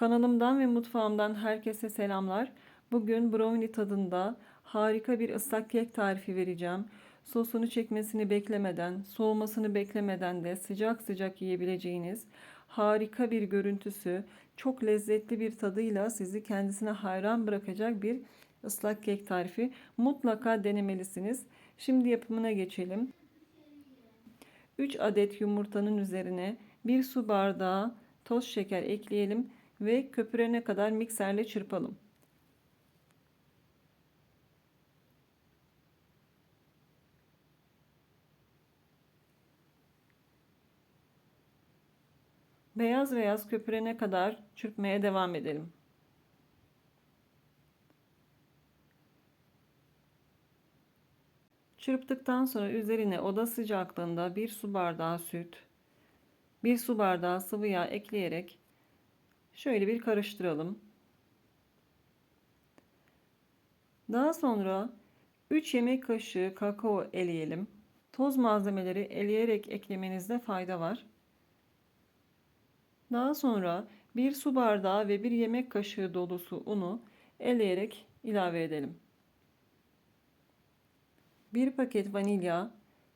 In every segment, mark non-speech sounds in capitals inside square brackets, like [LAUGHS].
Kanalımdan ve mutfağımdan herkese selamlar. Bugün brownie tadında harika bir ıslak kek tarifi vereceğim. Sosunu çekmesini beklemeden, soğumasını beklemeden de sıcak sıcak yiyebileceğiniz harika bir görüntüsü, çok lezzetli bir tadıyla sizi kendisine hayran bırakacak bir ıslak kek tarifi. Mutlaka denemelisiniz. Şimdi yapımına geçelim. 3 adet yumurtanın üzerine 1 su bardağı toz şeker ekleyelim ve köpürene kadar mikserle çırpalım. Beyaz beyaz köpürene kadar çırpmaya devam edelim. Çırptıktan sonra üzerine oda sıcaklığında bir su bardağı süt, bir su bardağı sıvı yağ ekleyerek şöyle bir karıştıralım. Daha sonra 3 yemek kaşığı kakao eleyelim. Toz malzemeleri eleyerek eklemenizde fayda var. Daha sonra 1 su bardağı ve 1 yemek kaşığı dolusu unu eleyerek ilave edelim. 1 paket vanilya,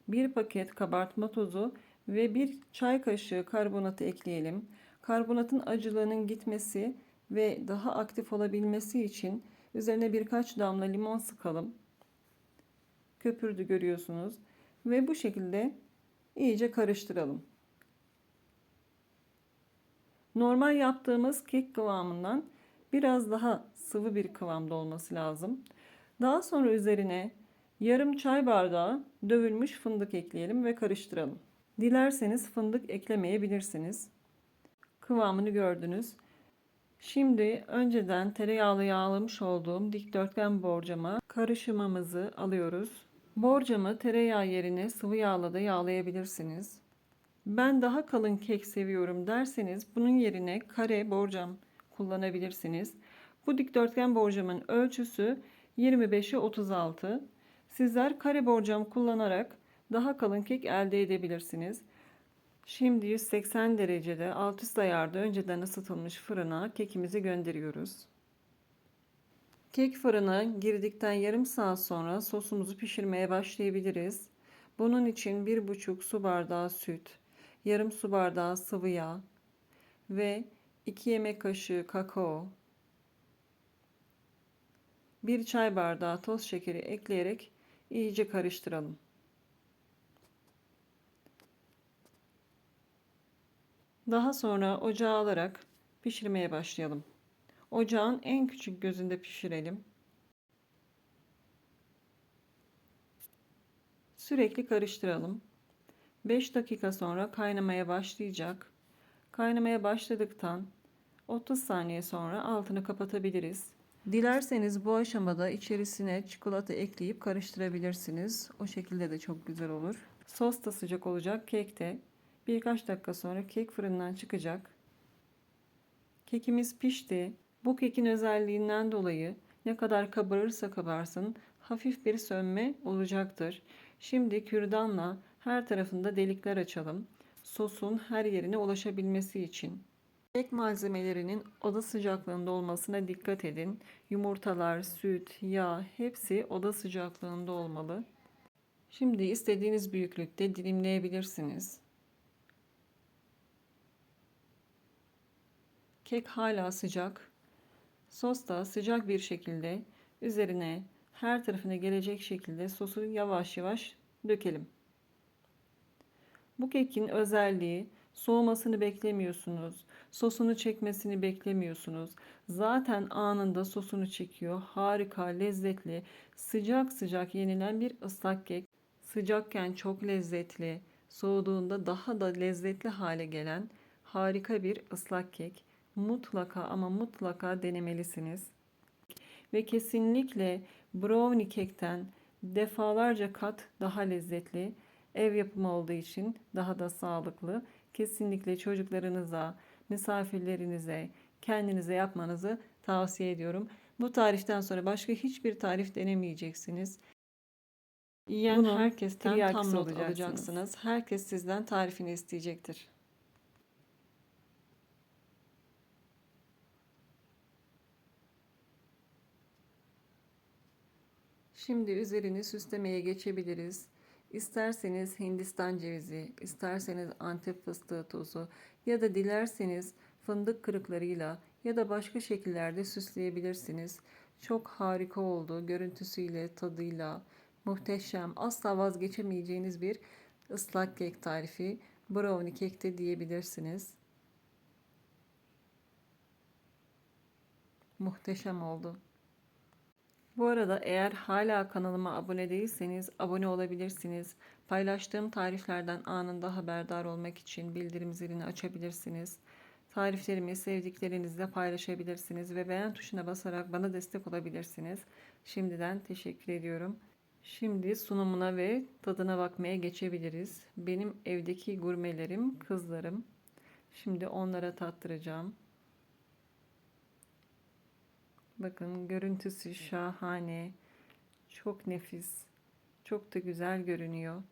1 paket kabartma tozu ve 1 çay kaşığı karbonatı ekleyelim. Karbonatın acılığının gitmesi ve daha aktif olabilmesi için üzerine birkaç damla limon sıkalım. Köpürdü görüyorsunuz ve bu şekilde iyice karıştıralım. Normal yaptığımız kek kıvamından biraz daha sıvı bir kıvamda olması lazım. Daha sonra üzerine yarım çay bardağı dövülmüş fındık ekleyelim ve karıştıralım. Dilerseniz fındık eklemeyebilirsiniz. Kıvamını gördünüz. Şimdi önceden tereyağlı yağlamış olduğum dikdörtgen borcama karışımımızı alıyoruz. Borcamı tereyağı yerine sıvı yağla da yağlayabilirsiniz. Ben daha kalın kek seviyorum derseniz bunun yerine kare borcam kullanabilirsiniz. Bu dikdörtgen borcamın ölçüsü 25'e 36. Sizler kare borcam kullanarak daha kalın kek elde edebilirsiniz. Şimdi 180 derecede alt üst ayarda önceden ısıtılmış fırına kekimizi gönderiyoruz. Kek fırına girdikten yarım saat sonra sosumuzu pişirmeye başlayabiliriz. Bunun için 1,5 su bardağı süt, yarım su bardağı sıvı yağ ve 2 yemek kaşığı kakao, 1 çay bardağı toz şekeri ekleyerek iyice karıştıralım. Daha sonra ocağa alarak pişirmeye başlayalım. Ocağın en küçük gözünde pişirelim. Sürekli karıştıralım. 5 dakika sonra kaynamaya başlayacak. Kaynamaya başladıktan 30 saniye sonra altını kapatabiliriz. Dilerseniz bu aşamada içerisine çikolata ekleyip karıştırabilirsiniz. O şekilde de çok güzel olur. Sos da sıcak olacak. Kek de birkaç dakika sonra kek fırından çıkacak. Kekimiz pişti. Bu kekin özelliğinden dolayı ne kadar kabarırsa kabarsın hafif bir sönme olacaktır. Şimdi kürdanla her tarafında delikler açalım. Sosun her yerine ulaşabilmesi için. Kek malzemelerinin oda sıcaklığında olmasına dikkat edin. Yumurtalar, süt, yağ hepsi oda sıcaklığında olmalı. Şimdi istediğiniz büyüklükte dilimleyebilirsiniz. Kek hala sıcak. Sos da sıcak bir şekilde üzerine her tarafına gelecek şekilde sosu yavaş yavaş dökelim. Bu kekin özelliği soğumasını beklemiyorsunuz. Sosunu çekmesini beklemiyorsunuz. Zaten anında sosunu çekiyor. Harika, lezzetli, sıcak sıcak yenilen bir ıslak kek. Sıcakken çok lezzetli, soğuduğunda daha da lezzetli hale gelen harika bir ıslak kek. Mutlaka ama mutlaka denemelisiniz. Ve kesinlikle brownie kekten defalarca kat daha lezzetli. Ev yapımı olduğu için daha da sağlıklı. Kesinlikle çocuklarınıza, misafirlerinize, kendinize yapmanızı tavsiye ediyorum. Bu tariften sonra başka hiçbir tarif denemeyeceksiniz. Yiyen Bunu herkesten tam not alacaksınız. alacaksınız. Herkes sizden tarifini isteyecektir. Şimdi üzerini süslemeye geçebiliriz. İsterseniz Hindistan cevizi, isterseniz Antep fıstığı tozu ya da dilerseniz fındık kırıklarıyla ya da başka şekillerde süsleyebilirsiniz. Çok harika oldu. Görüntüsüyle, tadıyla muhteşem. Asla vazgeçemeyeceğiniz bir ıslak kek tarifi. Brownie kek de diyebilirsiniz. Muhteşem oldu. Bu arada eğer hala kanalıma abone değilseniz abone olabilirsiniz. Paylaştığım tariflerden anında haberdar olmak için bildirim zilini açabilirsiniz. Tariflerimi sevdiklerinizle paylaşabilirsiniz ve beğen tuşuna basarak bana destek olabilirsiniz. Şimdiden teşekkür ediyorum. Şimdi sunumuna ve tadına bakmaya geçebiliriz. Benim evdeki gurmelerim kızlarım. Şimdi onlara tattıracağım. Bakın görüntüsü şahane. Çok nefis. Çok da güzel görünüyor.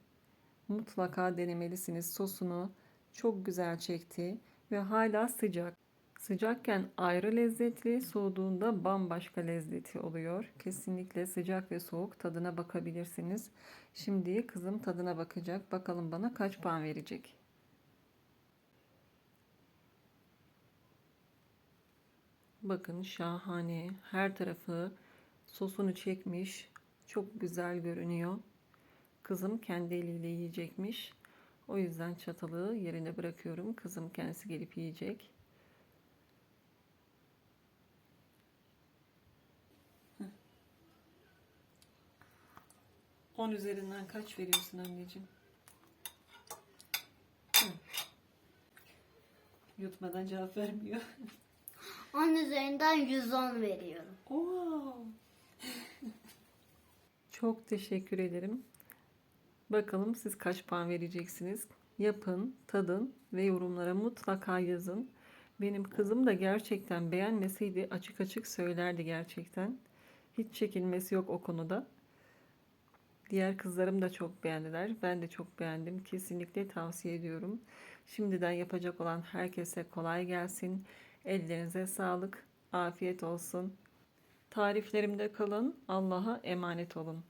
Mutlaka denemelisiniz. Sosunu çok güzel çekti ve hala sıcak. Sıcakken ayrı lezzetli, soğuduğunda bambaşka lezzeti oluyor. Kesinlikle sıcak ve soğuk tadına bakabilirsiniz. Şimdi kızım tadına bakacak. Bakalım bana kaç puan verecek. Bakın şahane. Her tarafı sosunu çekmiş. Çok güzel görünüyor. Kızım kendi eliyle yiyecekmiş. O yüzden çatalı yerine bırakıyorum. Kızım kendisi gelip yiyecek. On üzerinden kaç veriyorsun anneciğim? Hı. Yutmadan cevap vermiyor. [LAUGHS] 10 üzerinden 110 veriyorum. Wow. [LAUGHS] Çok teşekkür ederim. Bakalım siz kaç puan vereceksiniz? Yapın, tadın ve yorumlara mutlaka yazın. Benim kızım da gerçekten beğenmeseydi açık açık söylerdi gerçekten. Hiç çekinmesi yok o konuda. Diğer kızlarım da çok beğendiler. Ben de çok beğendim. Kesinlikle tavsiye ediyorum. Şimdiden yapacak olan herkese kolay gelsin. Ellerinize sağlık. Afiyet olsun. Tariflerimde kalın. Allah'a emanet olun.